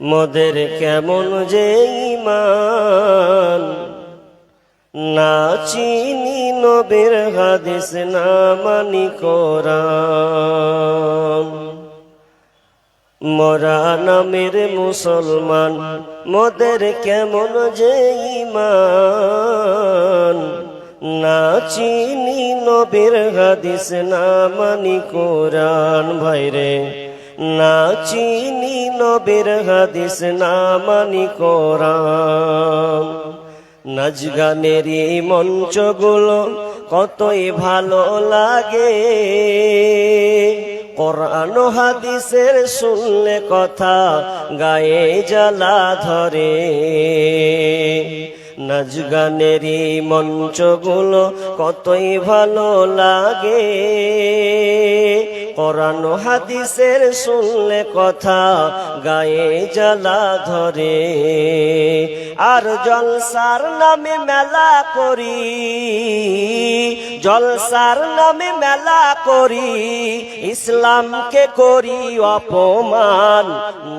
মোদের কেমন যে ইমান? না চিনি নবীর হাদিস, না মানি কোরআন। মোরা নামের মুসলমান, মোদের কেমন যে ইমান? না চিনি নবীর হাদিস, না মানি কোরআন। ভাইরে না চিনি নবীর হাদিস, না মানি কোরআন। নাচ গানের এই মঞ্চগুলো কতই ভালো লাগে। কোরআন হাদিসের শুনলে কথা গায়ে জ্বালা ধরে। নাচ গানের এই মঞ্চগুলো কতই ভালো লাগে। কোরআন হাদিসের শুনলে কথা গায়ে জ্বালা ধরে। আর জলসার নামে মেলা করি, জলসার নামে মেলা করি, ইসলামকে করি অপমান।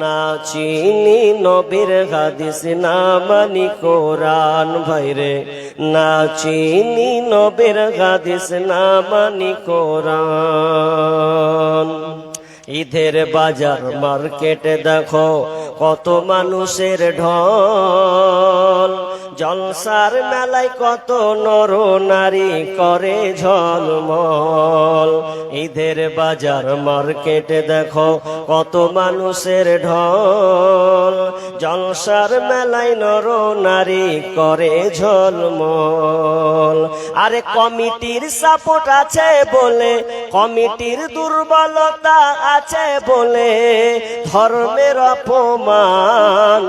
না চিনি নবীর হাদিস, না মানি কোরআন ভাইরে। না চিনি নবীর হাদিস, না মানি কোরআন। ঈদের বাজার মার্কেটে দেখো কত মানুষের ঢল। জলসার মেলায় কত নর নারী করে ঝলমল। ঈদের বাজার মার্কেটে দেখো, কত মানুষের ঢল। জলসার মেলায় নর নারী করে ঝলমল। আরে কমিটির সাপোর্ট আছে বলে, কমিটির দুর্বলতা আছে বলে, ধর্মের অপমান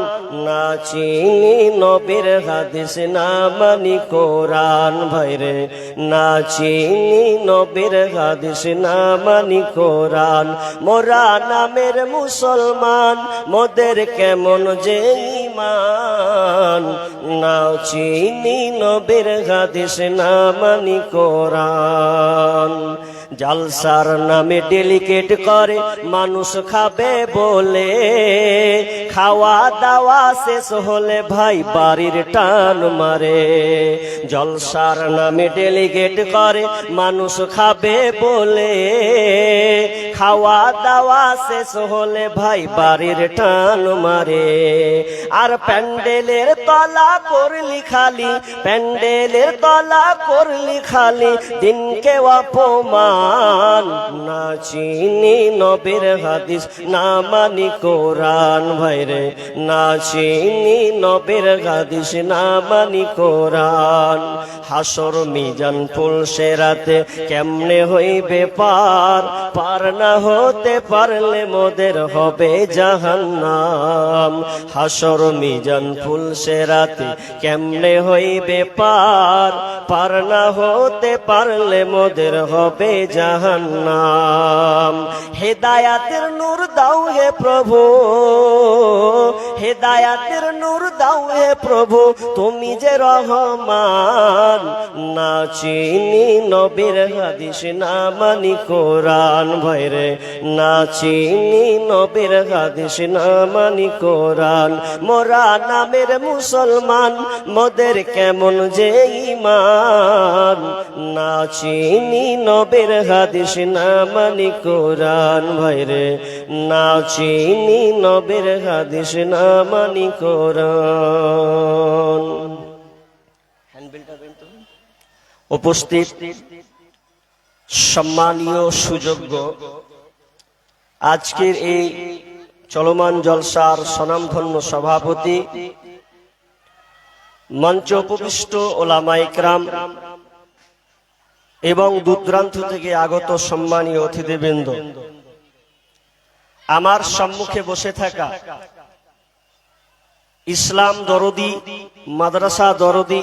না চিনি নবীর হাদিস না মানি কোরআন ভাইরে না চিনি নবীর হাদিস না মানি কোরআন। মোরা নামের মুসলমান, মোদের কেমন যে ইমান না চিনি নবীর হাদিস না মানি কোরআন। জালসার নামে ডেলিকেট করে, মানুষ খাবে বলে। খাওয়া দাওয়া শেষ হলে ভাই বাড়ির টান মারে। জলসার নামে ডেলিগেট করে, মানুষ খাবে বলে। খাওয়া দাওয়া শেষ হলে ভাই বাড়ির টান মারে। আর প্যান্ডেলের তলা করলি খালি, প্যান্ডেলের তলা করলি খালি, দিনকে অপমান। না চিনি নবীর হাদিস, না মানি কোরআন ভাইরে না চিনি নবীর হাদিস না মানি কোরআন। হাসর মিজান ফুলসে রাতে কেমনে হইবে পার? পার না হতে পারলে মোদের হবে জাহান্নাম। হাসর মিজান ফুল রাতে কেমনে হইবে পার? পার না হতে পারলে মোদের হবে জাহান্নাম। হেদায়াতের নূর দাও হে প্রভু। হেদায়াতের নূর দাও হে প্রভু, তুমি যে রহমান। না চিনি নবীর হাদিস, না মানি কোরআন ভাইরে না চিনি নবীর হাদিস, না মানি কোরআন। মোরা নামের মুসলমান, মোদের কেমন যে ইমান না চিনি নবীর হাদিস, না মানি কোরআন ভাইরে না চিনি নবীর হাদিস না মানি কোরআন। উপস্থিত সম্মানীয় সুযোগ্য আজকের এই চলমান জলসার স্বনামধন্য সভাপতি মঞ্চ উপবিষ্ট ওলামা ইকরাম এবং দূরদূরান্ত থেকে আগত সম্মানীয় অতিথিবৃন্দ। আমার সম্মুখে বসে থাকা। ইসলাম দরদি, মাদ্রাসা দরদি,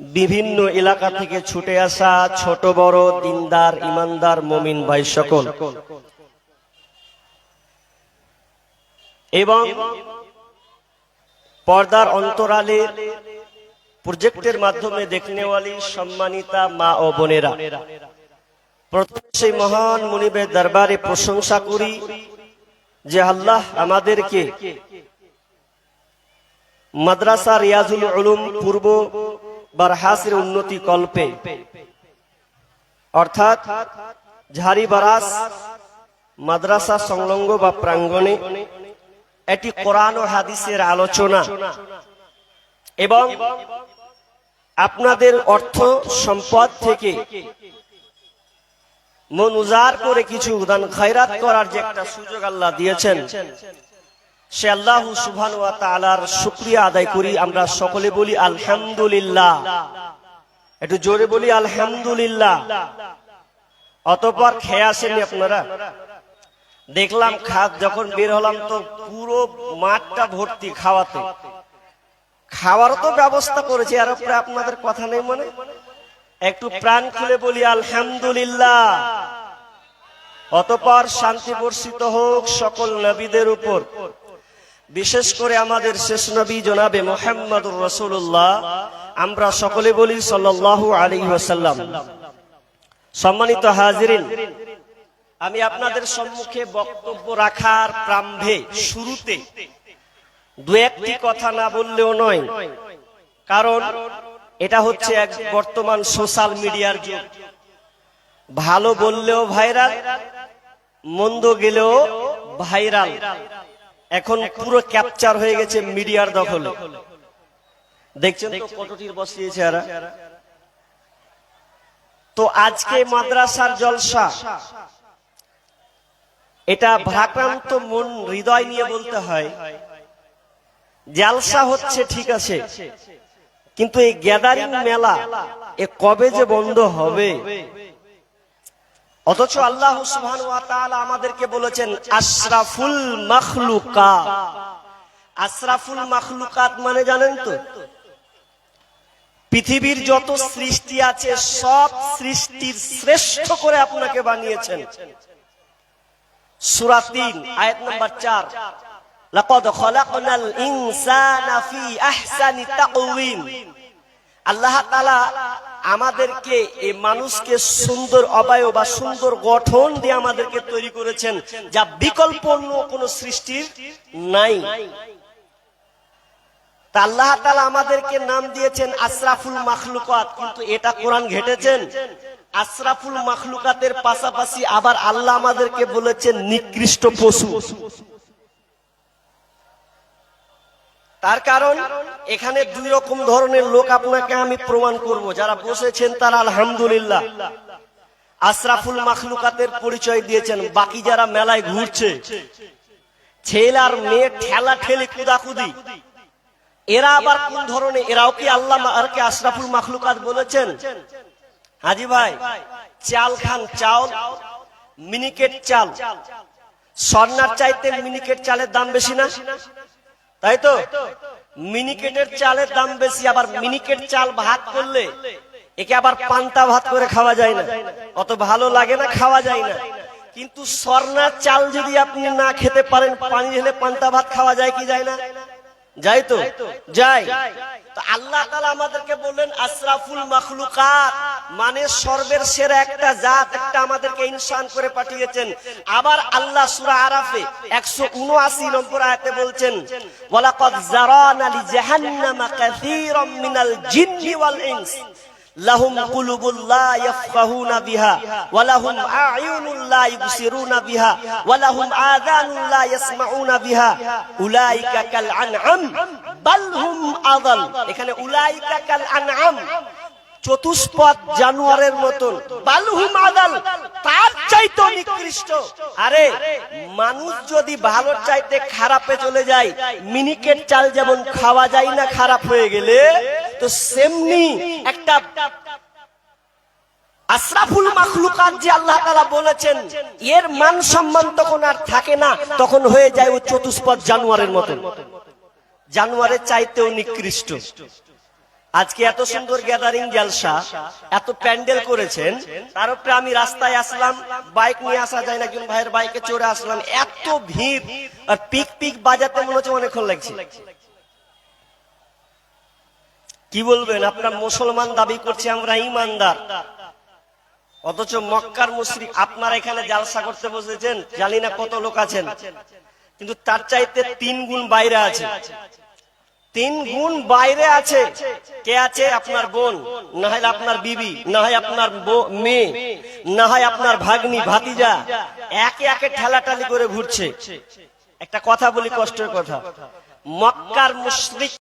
বিভিন্ন এলাকা থেকে ছুটে আসা ছোট বড় দিনদার, ইমানদার, মমিন ভাই সকল। এবং পর্দার অন্তরালে প্রজেক্টের মাধ্যমে দেখনেওয়ালি সম্মানিতা মা ও বোনেরা। প্রথমে সেই মহান মুনিবের দরবারে প্রশংসা করি যে আল্লাহ আমাদেরকে মাদ্রাসা রিয়াজুল উলুম পূর্ব বারহাসের উন্নতি কল্পে, অর্থাৎ ঝাড়ি বারাস, মাদ্রাসা সংলগ্ন বা প্রাঙ্গণে এটি কোরআন ও হাদিসের আলোচনা এবং আপনাদের অর্থ সম্পদ থেকে মন উজাড় করে কিছু দান খয়রাত করার যে একটা সুযোগ আল্লাহ দিয়েছেন, সে আল্লাহ সুবহান ওয়া তাআলার শুকরিয়া আদায় করি। আমরা সকলে বলি আলহামদুলিল্লাহ। একটু জোরে বলি আলহামদুলিল্লাহ। অতপর খেয়ে আসেননি আপনারা? দেখলাম খাত যখন বের হলাম তো পুরো মাঠটা ভর্তি খাওয়াতে। খাওয়ার তো ব্যবস্থা করেছে, আর আপনাদের কথা নেই মনে? একটু প্রাণ খুলে বলি, আলহামদুলিল্লাহ। অতপর শান্তি বর্ষিত হোক সকল নবীদের উপর। বিশেষ করে আমাদের শেষ নবী জনাবে মোহাম্মদুর রসুল্লাহ আমরা সকলে বলি সাল্লাল্লাহু আলাইহি ওয়াসাল্লাম। সম্মানিত হাজিরিন, আমি আপনাদের সম্মুখে বক্তব্য রাখার প্রাম্ভে শুরুতে দু একটি কথা না বললেও নয়, কারণ এটা হচ্ছে এক বর্তমান সোশ্যাল মিডিয়ার যুগ। ভালো বললেও ভাইরাল, মন্দ গেলেও ভাইরাল। এখন পুরো ক্যাপচার হয়ে গেছে মিডিয়ার দখলে। দেখছেন তো কতটির বসিয়েছে তো আজকে মাদ্রাসার জলসা। এটা ভাক্রান্ত মন, হৃদয় নিয়ে বলতে হয়। জালসা হচ্ছে ঠিক আছে। কিন্তু এই গ্যাদারিং মেলা এ কবে যে বন্ধ হবে? অথচ আল্লাহ আমাদেরকে বলেছেন, আশরাফুল মাখলুকাত আশরাফুল মাখলুকাত মানে জানেন তো? পৃথিবীর যত সৃষ্টি আছে, সব সৃষ্টির শ্রেষ্ঠ করে আপনাকে বানিয়েছেন। সূরা 3 আয়াত নাম্বার 4 লাকাদ খলাকনাল ইনসানা ফি আহসানি তাকওয়িম। আল্লাহ তাআলা আমাদেরকে এই মানুষকে সুন্দর বা সুন্দর গঠন দিয়ে আমাদেরকে তৈরি করেছেন, যা বিকল্প অন্য সৃষ্টির নাই। তা আল্লাহ আমাদেরকে নাম দিয়েছেন আশরাফুল মাখলুকাত, কিন্তু এটা কোরআন ঘেটেছেন। আশরাফুল মাখলুকাতের পাশাপাশি আবার আল্লাহ আমাদেরকে বলেছেন নিকৃষ্ট পশু। তার কারণ, এখানে দুই রকম ধরনের লোক আপনাকে আমি প্রমাণ করব। যারা বসেছেন তারা আলহামদুলিল্লাহ। আশরাফুল মাখলুকাতের পরিচয় দিয়েছেন, বাকি যারা মেলায় ঘুরছে। ছেলে আর মেয়ে ঠেলা ঠেলে কুদাকুদি। এরা আবার কোন ধরনের? এরাও কি আল্লাহ আর কি আশরাফুল মাখলুকাত বলেছেন? হাজি ভাই, চাল খান চাল, মিনিকেট চাল। স্বর্ণার চাইতে মিনিকেট চালের দাম বেশি না? তাই তো? মিনিকেটের চালের দাম বেশি, আবার মিনিকেট চাল ভাত করলে একে আবার পান্তা ভাত করে খাওয়া যায় না। অত ভালো লাগে না, খাওয়া যায় না। কিন্তু স্বর্ণার চাল যদি আপনি না খেতে পারেন পানি ঢেলে পান্তা ভাত খাওয়া যায় কি যায় না? যাই তো। যাই তো। আল্লাহ তালা আমাদেরকে বললেন আশরাফুল মাখলুকাত। মানে সর্বের সেরা একটা জাত একটা আমাদেরকে ইনসান করে পাঠিয়েছেন। আবার আল্লাহ সুরা আরাফে 179 নম্বর আয়াতে বলছেন ওয়ালাকাদ জারানা লি জাহান্নামা কাসীরাম মিনাল জিন্নি ওয়াল ইনস। লাহুম কুলুবুল লা ইয়াফকাহুনা বিহা, ওয়া লাহুম আ'য়ুনুল লা ইবসিরুনা বিহা, ওয়া লাহুম আযানুন লা ইয়াসমাউনা বিহা। উলাইকা কাল আনআম এখানে চতুষ্পদ জানোয়ারের মতন। বালহুম আদাল তার চাইতে নিকৃষ্ট। আরে, মানুষ যদি ভালো চাইতে খারাপে চলে যায়, মিনিকেট চাল যেমন খাওয়া যায় না খারাপ হয়ে গেলে তো সেমনি একটা আশরাফুল মাখলুকাত যে আল্লাহ তাআলা বলেছেন, এর মান সম্মান তখন আর থাকে না, তখন হয়ে যায় ও চতুষ্পদ জানোয়ারের মতন জানোয়ারের চাইতেও নিকৃষ্ট। আজকে এত সুন্দর গ্যাদারিং জালসা, এত প্যান্ডেল করেছেন, তার উপরে আমি রাস্তায় আসলাম, বাইক নিয়ে আসা যায় না, একজন ভাইয়ের বাইকে চড়ে আসলাম, এত ভিড়, আর পিক পিক বাজাতে মনে হচ্ছে অনেকক্ষণ লাগছে। কি বলবেন? আপনার মুসলমান দাবি করছে, আমরা ইমানদার। অথচ মক্কার মুসরি আপনারা এখানে জালসা করতে বসেছেন, জানি না কত লোক আছেন। কিন্তু তার চাইতে তিন গুণ বাইরে আছে। তিন গুণ বাইরে আছে। কে আছে? আপনার বোন, না হয় আপনার বিবি, না হয় আপনার মেয়ে, না হয় আপনার ভাগ্নি, ভাতিজা। একে একে ঠেলাটালি করে ঘুরছে। একটা কথা বলি কষ্টের কথা। মক্কার মুশরিক